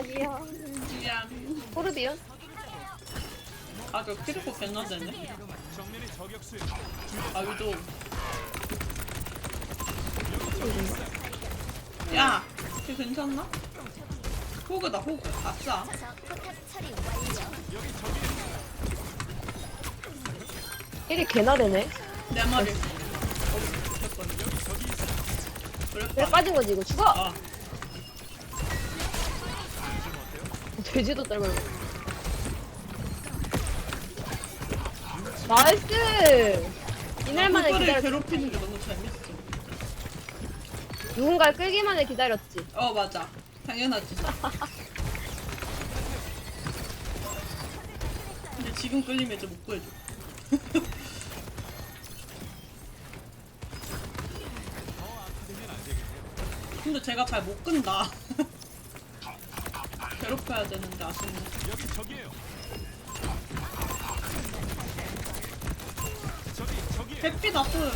아니야. 미안. 포르비온? 아, 저 키르코 괜찮네. 아, 위도. 야, 걔 괜찮나? 호그다, 호그. 아싸. 일이 개나 되네. 내 말이. 어, 왜. 빠진 거지 이거 죽어? 아, 돼지도 떨고. 나이스. 이날만에 호그를 기다렸. 괴롭히는 게 너무 재밌어. 누군가를 끌기만을 기다렸지. 어, 맞아. 당연하지. 근데 지금 끌리면 이제 못 구해줘. 근데 제가 잘 못 끈다. 괴롭혀야 되는데 아쉽네. 여기 저기에요. 저기 저기에요. 햇빛 앞을.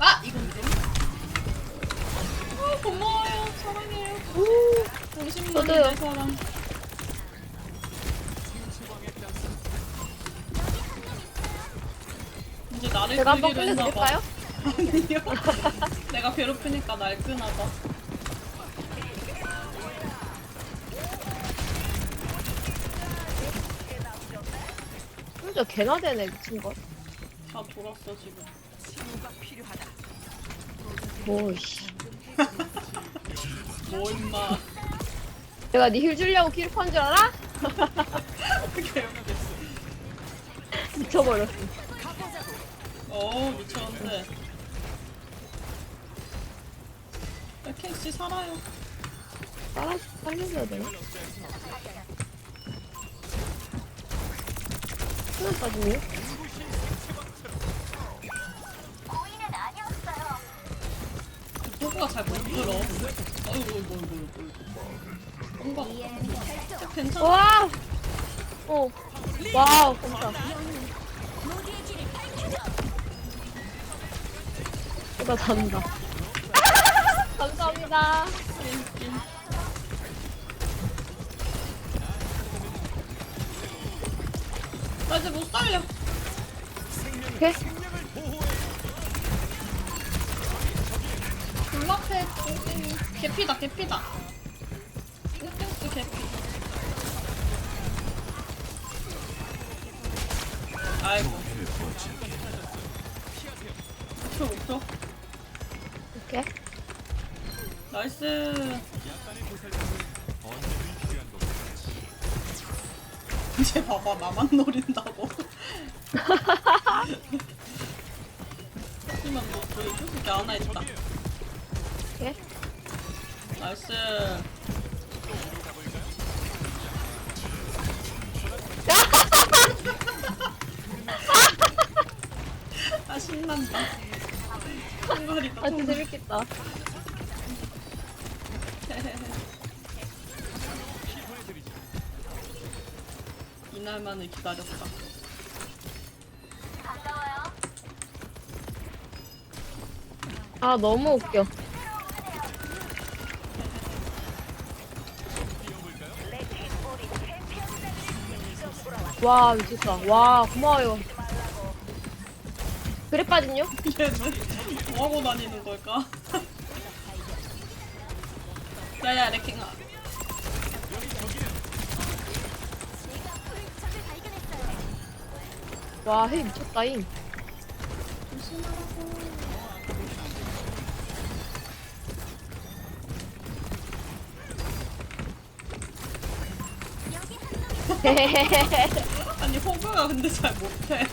아! 이건 좀. 어, 고마워요. 사랑해요. 우. 당신만이 저도요. 내 사랑. 이제 나를 제가 한번 끌기로 했나 봐. 끌려드릴까요? 아니요. 내가 괴롭히니까 날 끄나 봐. 진짜 개나 되네 미친 거. 다 돌았어 지금. 뭐씨. 뭐 임마. 내가 니 힐 주려고 키르한 줄 알아? 괴롭혔어. 미쳐버렸어. 어 미쳤는데. 캔씨 살아요. 따라 살려줘야 되나? 수면 빠지네. 호구가 잘못 들어. 이거 이거 이거 이거. 뭔가 괜찮아. 와. 어. 와우 깜짝. 나 잔다. 감사합니다. 나 이제 못 살려. 오케이. 블락해 땡땡이. 개피다 개피다. 개피. 아이고. 목표 목표. 오케이. 나이스. 이제 봐봐 나만 노린다고. 하지만 뭐 저기 솔직히 하나 있다. 오케이. 나이스. 아 신난다. 한마리다. 아 진짜 재밌겠다. 이날만을 기다렸다. 아 너무 웃겨. 와 미쳤다. 와 고마워요. 그래 빠진요? 얘는 뭐 하고 다니는 걸까? 야야 레킹아 와 헤 미쳤다잉. 아니 호그가 근데 잘 못해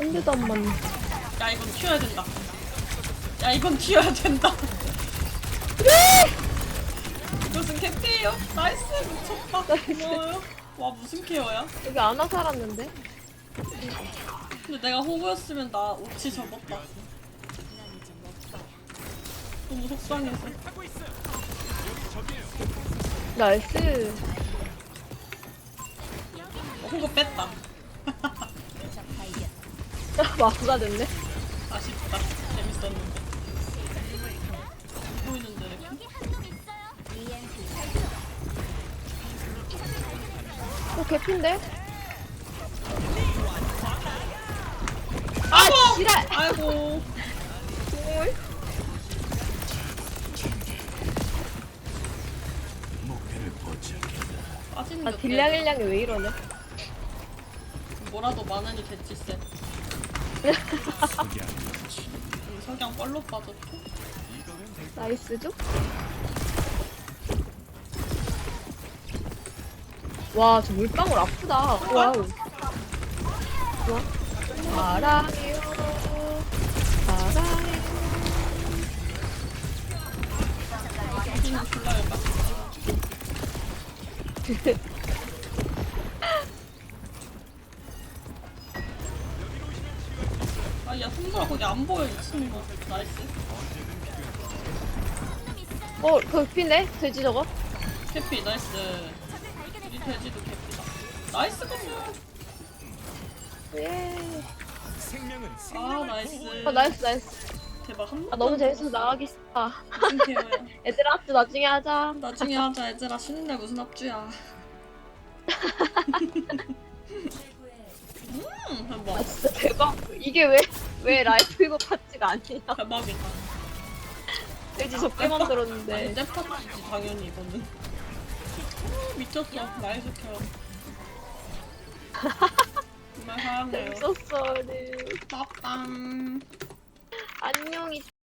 근데도 안 맞네. 야 이건 튀어야 된다 야 이건 튀어야 된다 이것은 캡피예요 나이스 미쳤다 고마워요 와 무슨 케어야? 여기 안와 살았는데? 근데 내가 호구였으면 나 오치 접었다 너무 속상해서. 나이스. 어, 호구 뺐다. 마구가 됐네. 아쉽다. 재밌었는데. 보이는데 이렇게. 어, 개핀데? 아이고! 지랄! 아이고. 뭘? 빠지는 아, 게 딜량일량이 왜 이러냐? 뭐라도 많으니 쎄. 음, 석양 뻘로 빠졌고. 나이스죠? 와, 저 물방울 아프다. 와우. 좋아. 사랑해요. 사랑해요. 여기는 졸라 열받 아, 야, 손가락 거기 안 보여, 미친놈아. 나이스. 어, 그 핀데? 돼지 저거? 캐피, 나이스. 이 돼지도 캐피다. 나이스, 건물. 예. 아, 나이스. 아, 나이스, 나이스. 대박, 한 아, 너무 재밌어서 나가기 싫다. 얘들아, 합주 나중에 하자. 나중에 하자, 얘들아. 쉬는데 무슨 합주야. 음, 아, 대박. 진짜 대박. 이게 왜, 왜 라이프 이거 파츠가 아니야? 대박이다. 돼지 적게 만 들었는데. 아니, 떼파지지, 당연히, 이거는. 오, 미쳤어. 나이 스 켜. 정말 사랑해요. 재밌었어, 우리. 빠빰. 안녕히